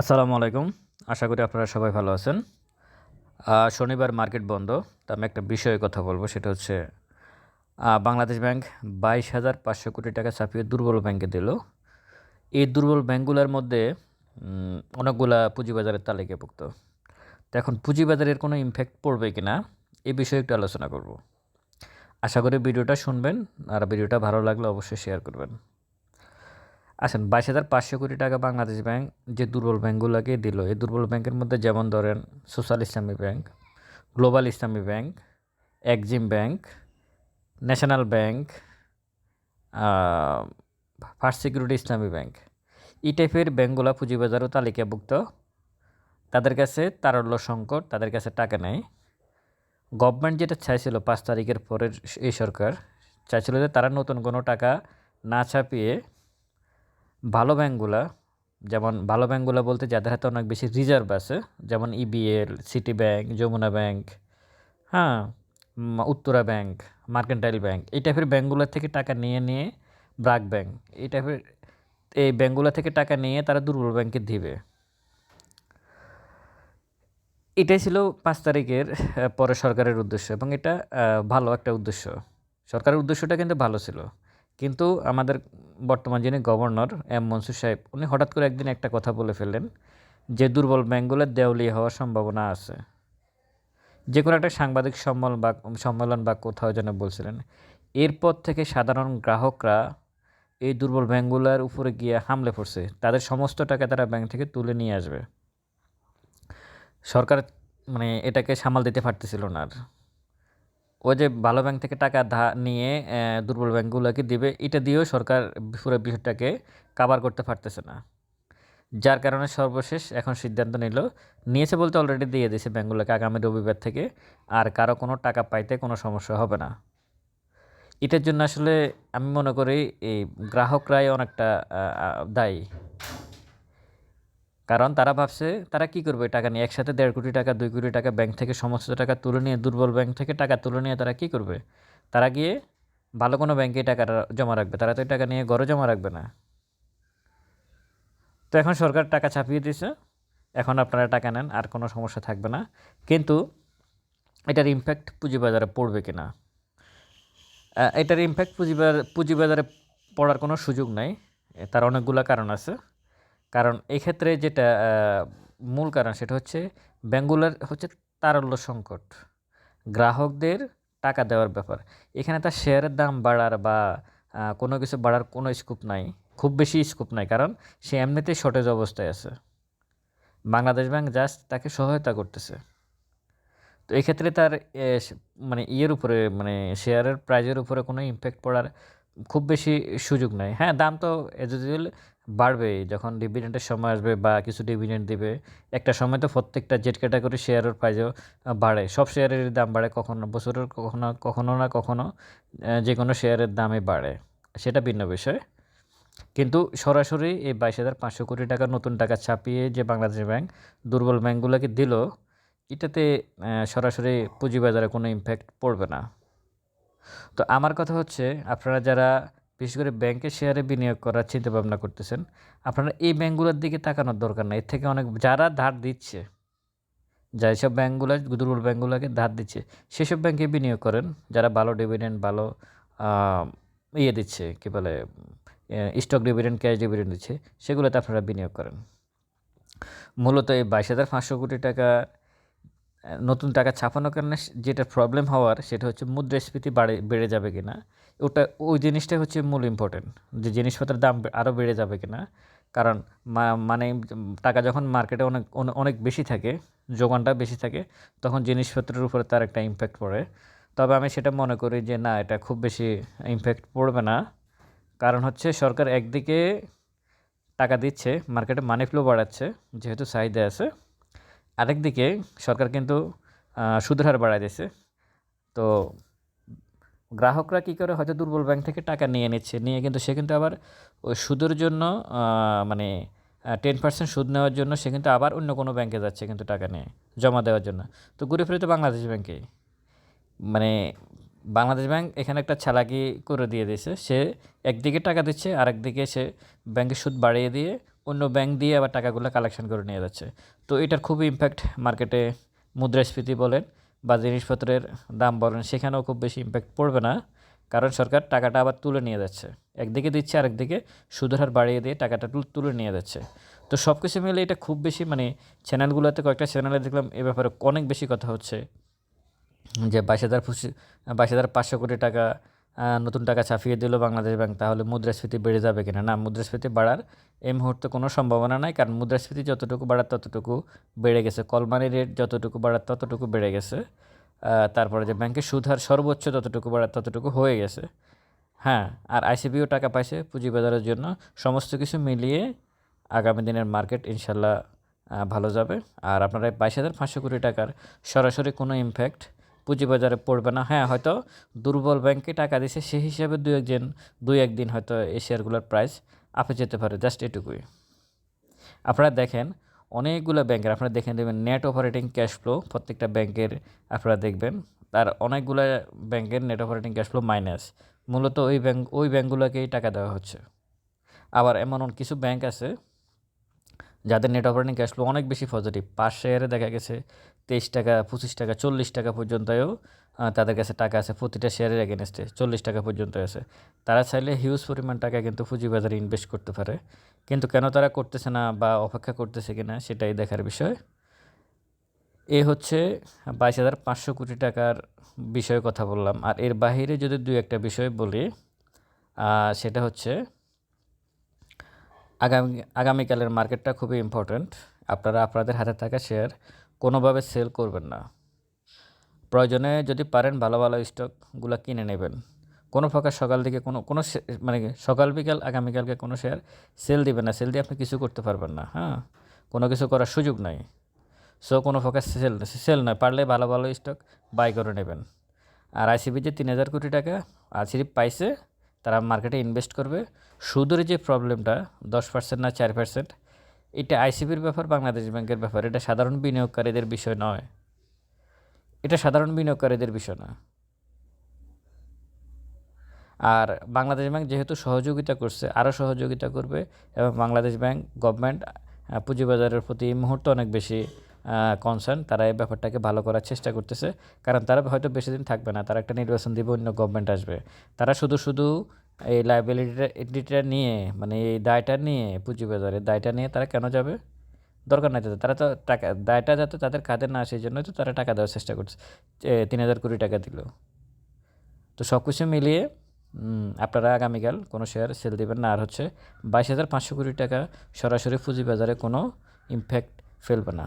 আসসালামু আলাইকুম। আশা করি আপনারা সবাই ভালো আছেন। শনিবার মার্কেট বন্ধ। তা আমি একটা বিষয়ে কথা বলব, সেটা হচ্ছে বাংলাদেশ ব্যাংক বাইশ হাজার পাঁচশো কোটি টাকা ছাপিয়ে দুর্বল ব্যাংকে দিল। এই দুর্বল ব্যাংকগুলোর মধ্যে অনেকগুলা পুঁজিবাজারের তালিকাভুক্ত তো এখন পুঁজিবাজারের কোনো ইমফ্যাক্ট পড়বে কি না এই বিষয়ে একটু আলোচনা করব। আশা করি ভিডিওটা শুনবেন, আর ভিডিওটা ভালো লাগলে অবশ্যই শেয়ার করবেন। আসেন, বাইশ হাজার পাঁচশো কোটি টাকা বাংলাদেশ ব্যাংক যে দুর্বল ব্যাংকগুলোকে দিল। এই দুর্বল ব্যাংকের মধ্যে যেমন ধরেন Social Islami Bank, Global Islami Bank Exim Bank, National Bank First Security Islami Bank. এই টাইপের ব্যাংকগুলো পুঁজিবাজারও তালিকাভুক্ত। তাদের কাছে তারল্য সংকট, তাদের কাছে টাকা নেই। গভর্নমেন্ট যেটা চাইছিল পাঁচ তারিখের পরের এই সরকার, চাইছিল যে তারা নতুন কোনো টাকা না ছাপিয়ে ভালো ব্যাংকগুলা, যেমন ভালো ব্যাংকগুলো বলতে যাদের হাতে অনেক বেশি রিজার্ভ আছে, যেমন EBL City Bank Jamuna Bank হ্যাঁ উত্তরা ব্যাংক মার্কেন্টাইল ব্যাংক এই টাইপের ব্যাংকগুলোর থেকে টাকা নিয়ে নিয়ে ব্রাক ব্যাংক, এই টাইপের এই ব্যাঙ্কগুলো থেকে টাকা নিয়ে তারা দুর্বল ব্যাংকে দিবে। এটাই ছিল পাঁচ তারিখের পরে সরকারের উদ্দেশ্য এবং এটা ভালো একটা উদ্দেশ্য। সরকারের উদ্দেশ্যটা কিন্তু ভালো ছিল। কিন্তু আমাদের বর্তমান যিনি গভর্নর এম মনসুর সাহেব, উনি হঠাৎ করে একদিন একটা কথা বলে ফেললেন যে দুর্বল ব্যাংকগুলোর দেওয়ালিয়া হওয়ার সম্ভাবনা আছে। যে কোনো একটা সাংবাদিক সম্মেলন বা সম্মেলন বা কোথাও যেন বলছিলেন, এরপর থেকে সাধারণ গ্রাহকরা এই দুর্বল ব্যাংকগুলোর উপরে গিয়ে হামলে পড়ছে। তাদের সমস্ত টাকা তারা ব্যাংক থেকে তুলে নিয়ে আসবে। সরকার মানে এটাকে সামাল দিতে পারতেছিল না আর। ও যে ভালো ব্যাংক থেকে টাকা ধা নিয়ে দুর্বল ব্যাংকগুলোকে দিবে, এটা দিয়েও সরকার পুরো বিষয়টাকে কাভার করতে পারতেছে না। যার কারণে সর্বশেষ এখন সিদ্ধান্ত নিল, নিয়েছে বলতে অলরেডি দিয়ে দিয়েছে ব্যাংকগুলোকে আগামী রবিবার থেকে, আর কারও কোনো টাকা পাইতে কোনো সমস্যা হবে না। এটার জন্য আসলে আমি মনে করি, এই গ্রাহকরাই অনেকটা দায়ী। কারণ তারা ভাবছে, তারা কি করবে টাকা নিয়ে? একসাথে দেড় কোটি টাকা, দুই কোটি টাকা ব্যাংক থেকে সমস্ত টাকা তুলে নিয়ে, দুর্বল ব্যাংক থেকে টাকা তুলে নিয়ে তারা কি করবে? তারা গিয়ে ভালো কোনো ব্যাংকে টাকা জমা রাখবে। তারা তো টাকা নিয়ে ঘরে জমা রাখবে না। তো এখন সরকার টাকা ছাপিয়ে দিয়েছে। এখন আপনারা টাকা নেন, আর কোনো সমস্যা থাকবে না। কিন্তু এটার ইম্প্যাক্ট পুঁজিবাজারে পড়বে কি না এটার ইম্প্যাক্ট পুঁজিবাজার পুঁজিবাজারে পড়ার কোনো সুযোগ নাই। তার অনেকগুলো কারণ আছে। কারণ এক্ষেত্রে যেটা মূল কারণ সেটা হচ্ছে ব্যাঙ্গুলার হচ্ছে তারল্য সংকট। গ্রাহকদের টাকা দেওয়ার ব্যাপার। এখানে তার শেয়ারের দাম বাড়ার বা কোনো কিছু বাড়ার কোনো স্কোপ নাই। খুব বেশি স্কোপ নাই কারণ সে এমনিতেই শর্টেজ অবস্থায় আছে। বাংলাদেশ ব্যাংক জাস্ট তাকে সহায়তা করতেছে। তো এক্ষেত্রে তার মানে ইয়ের উপরে মানে শেয়ারের প্রাইজের উপরে কোনো ইম্প্যাক্ট পড়ার খুব বেশি সুযোগ নাই। হ্যাঁ দাম তো এজ ইউজুয়াল বাড়বেই, যখন ডিভিডেন্টের সময় আসবে বা কিছু ডিভিডেন্ট দিবে, একটা সময় তো প্রত্যেকটা জেট ক্যাটাগরি শেয়ারের প্রাইজও বাড়ে। সব শেয়ারের দাম বাড়ে কখনো, বছরের কখনো কখনো না কখনো যে কোনো শেয়ারের দামই বাড়ে। সেটা ভিন্ন বিষয়। কিন্তু সরাসরি এই বাইশ হাজার পাঁচশো কোটি টাকা নতুন টাকা ছাপিয়ে যে বাংলাদেশ ব্যাংক দুর্বল ব্যাংকগুলোকে দিল, এটাতে সরাসরি পুঁজিবাজারে কোনো ইম্প্যাক্ট পড়বে না। তো আমার কথা হচ্ছে, আপনারা যারা বিশেষ করে ব্যাংকের শেয়ারে বিনিয়োগ করার চিন্তা ভাবনা করতেছেন, আপনারা এই ব্যাংকগুলোর দিকে তাকানোর দরকার নেই। এর থেকে অনেক, যারা ধার দিচ্ছে যা সব ব্যাংকগুলো, দুর্বল ব্যাংকগুলোকে ধার দিচ্ছে, সেসব ব্যাংকে বিনিয়োগ করেন, যারা ভালো ডিভিডেন্ড ভালো ইয়ে দিচ্ছে, কী বলে স্টক ডিভিডেন্ড ক্যাশ ডিভিডেন্ড দিচ্ছে, সেগুলোতে আপনারা বিনিয়োগ করেন। মূলত এই বাইশ হাজার পাঁচশো কোটি টাকা নতুন টাকা ছাপানোর কারণে যেটা প্রবলেম হওয়ার, সেটা হচ্ছে মুদ্রাস্ফীতি বাড়ে, বেড়ে যাবে কিনা ওটা, ওই জিনিসটাই হচ্ছে মূল ইম্পর্টেন্ট যে জিনিসপত্রের দাম আরও বেড়ে যাবে কিনা। কারণ মা- মানে টাকা যখন মার্কেটে অনেক অনেক বেশি থাকে, যোগানটা বেশি থাকে, তখন জিনিসপত্রের উপরে তার একটা ইম্প্যাক্ট পড়ে। তবে আমি সেটা মনে করি যে, না, এটা খুব বেশি ইম্প্যাক্ট পড়বে না। কারণ হচ্ছে সরকার একদিকে টাকা দিচ্ছে মার্কেটে মানি ফ্লো বাড়াচ্ছে, যেহেতু চাহিদা আছে। আরেকদিকে সরকার কিন্তু সুদের হার বাড়ায় দিয়েছে। তো গ্রাহকরা কী করে হয়তো দুর্বল ব্যাংক থেকে টাকা নিয়ে নিচ্ছে, নিয়ে কিন্তু সে কিন্তু আবার ওই সুদের জন্য মানে টেন পার্সেন্ট সুদ নেওয়ার জন্য সে কিন্তু আবার অন্য কোনো ব্যাংকে যাচ্ছে কিন্তু টাকা নিয়ে, জমা দেওয়ার জন্য। তো ঘুরে ফিরে তো বাংলাদেশ ব্যাংকেই মানে বাংলাদেশ ব্যাংক এখানে একটা চালাকি করে দিয়ে দিয়েছে, সে একদিকে টাকা দিচ্ছে আর একদিকে সে ব্যাংকের সুদ বাড়িয়ে দিয়ে অন্য ব্যাংক দিয়ে আবার টাকাগুলো কালেকশন করে নিয়ে যাচ্ছে। তো এটার খুবই ইম্প্যাক্ট মার্কেটে মুদ্রাস্ফীতি বলেন বা জিনিসপত্রের দাম বলেন সেখানেও খুব বেশি ইম্প্যাক্ট পড়বে না। কারণ সরকার টাকাটা আবার তুলে নিয়ে যাচ্ছে। একদিকে দিচ্ছে, আরেকদিকে সুদের হার বাড়িয়ে দিয়ে টাকাটা তুল- নিয়ে যাচ্ছে। তো সব কিছু মিলে এটা খুব বেশি মানে চ্যানেলগুলোতে কয়েকটা চ্যানেলে দেখলাম এ ব্যাপারে অনেক বেশি কথা হচ্ছে। যে বাইশ হাজার বাইশ হাজার পাঁচশো কোটি টাকা নতুন টাকা ছাপিয়ে দিল বাংলাদেশ ব্যাংক, তাহলে মুদ্রাস্ফীতি বেড়ে যাবে কিনা? না, মুদ্রাস্ফীতি বাড়ার এই মুহূর্তে কোনো সম্ভাবনা নাই, কারণ মুদ্রাস্ফীতি যতটুকু বাড়ার ততটুকু বেড়ে গেছে। কলমানি রেট যতটুকু বাড়ার ততটুকু বেড়ে গেছে। তারপরে যে ব্যাংকের সুদ হার সর্বোচ্চ ততটুকু বাড়ার ততটুকু হয়ে গেছে। হ্যাঁ আর আইসিবিও টাকা পাইছে পুঁজিবাজারের জন্য। সমস্ত কিছু মিলিয়ে আগামী দিনের মার্কেট ইনশাল্লাহ ভালো যাবে। আর আপনারা বাইশ হাজার পাঁচশো কোটি টাকার সরাসরি কোনো ইমপ্যাক্ট পুঁজিবাজারে পড়বে না। হ্যাঁ হয়তো দুর্বল ব্যাংকে টাকা দিছে সেই হিসাবে দুই একদিন দুই একদিন হয়তো এই শেয়ারগুলোর প্রাইস আপে যেতে পারে, জাস্ট এটুকুই। আপনারা দেখেন, অনেকগুলো ব্যাংকের, আপনারা দেখেন দেবেন নেট অপারেটিং ক্যাশ ফ্লো প্রত্যেকটা ব্যাংকের আপনারা দেখবেন তার অনেকগুলো ব্যাংকের net operating cash flow minus. মূলত ওই ব্যাংক ওই ব্যাংকগুলোকেই টাকা দেওয়া হচ্ছে। আবার এমন কিছু ব্যাংক আছে, যাদের নেট অপারেটিং ক্যাশ ফ্লো অনেক বেশি পজিটিভ পাঁচ শেয়ারে দেখা গেছে তেইশ টাকা, পঁচিশ টাকা, চল্লিশ টাকা পর্যন্তও তাদের কাছে টাকা আছে প্রতিটা শেয়ারের এগেনস্টে চল্লিশ টাকা পর্যন্ত আছে। তারা চাইলে হিউজ পরিমাণ টাকা কিন্তু পুঁজিবাজারে ইনভেস্ট করতে পারে। কিন্তু কেন তারা করতেছে না বা অপেক্ষা করতেছে কিনা সেটাই দেখার বিষয়। এ হচ্ছে বাইশ হাজার পাঁচশো কোটি টাকার বিষয়ে কথা বললাম। আর এর বাহিরে যদি দুই একটা বিষয় বলি সেটা হচ্ছে আগামী, আগামীকালের মার্কেটটা খুবই ইম্পর্ট্যান্ট আপনারা, আপনাদের হাতে থাকা শেয়ার কোনোভাবে সেল করবেন না। প্রয়োজনে যদি পারেন ভালো ভালো স্টকগুলো কিনে নেবেন। কোনো প্রকার সকাল দিকে কোনো কোনো মানে সকাল বিকাল, আগামীকালকে কোনো শেয়ার সেল দিবেন না। সেল দিয়ে আপনি কিছু করতে পারবেন না হ্যাঁ? কোনো কিছু করার সুযোগ নাই। সো, কোনো প্রকার সেল সেল নয়। পারলে ভালো ভালো স্টক বাই করে নেবেন। আর আইসিবি যে তিন হাজার কোটি টাকা আইসিবি পাইছে, তারা মার্কেটে ইনভেস্ট করবে। সুদের যে প্রবলেমটা, দশ পার্সেন্ট না চার পার্সেন্ট এটা আইসিবির ব্যাপার, বাংলাদেশ ব্যাংকের ব্যাপার। এটা সাধারণ বিনিয়োগকারীদের বিষয় নয়। এটা সাধারণ বিনিয়োগকারীদের বিষয় না। আর বাংলাদেশ ব্যাংক যেহেতু সহযোগিতা করছে, আরও সহযোগিতা করবে এবং বাংলাদেশ ব্যাংক গভর্নমেন্ট পুঁজিবাজারের প্রতি এই মুহূর্তে অনেক বেশি কনসার্ন তারা এই ব্যাপারটাকে ভালো করার চেষ্টা করতেছে। কারণ তারা হয়তো বেশি দিন থাকবে না, তারা একটা নির্বাচন দিবে, অন্য গভর্নমেন্ট আসবে। তারা শুধু শুধু এই লাইবিলিটিটা নিয়ে মানে এই দায়টা নিয়ে পুঁজিবাজারের দায়টা নিয়ে তারা কেন যাবে? দরকার নাই তাদের। তারা তো টাকা, দায়টা যাতে তাদের কাঁধে না আসে, এই জন্যই তো তারা টাকা দেওয়ার চেষ্টা করছে তিন হাজার কোটি টাকা দিল। তো সব কিছু মিলিয়ে আপনারা আগামীকাল কোনো শেয়ার সেল দেবেন না। আর হচ্ছে বাইশ হাজার পাঁচশো কোটি টাকা সরাসরি পুঁজিবাজারে কোনো ইমপ্যাক্ট ফেলবে না।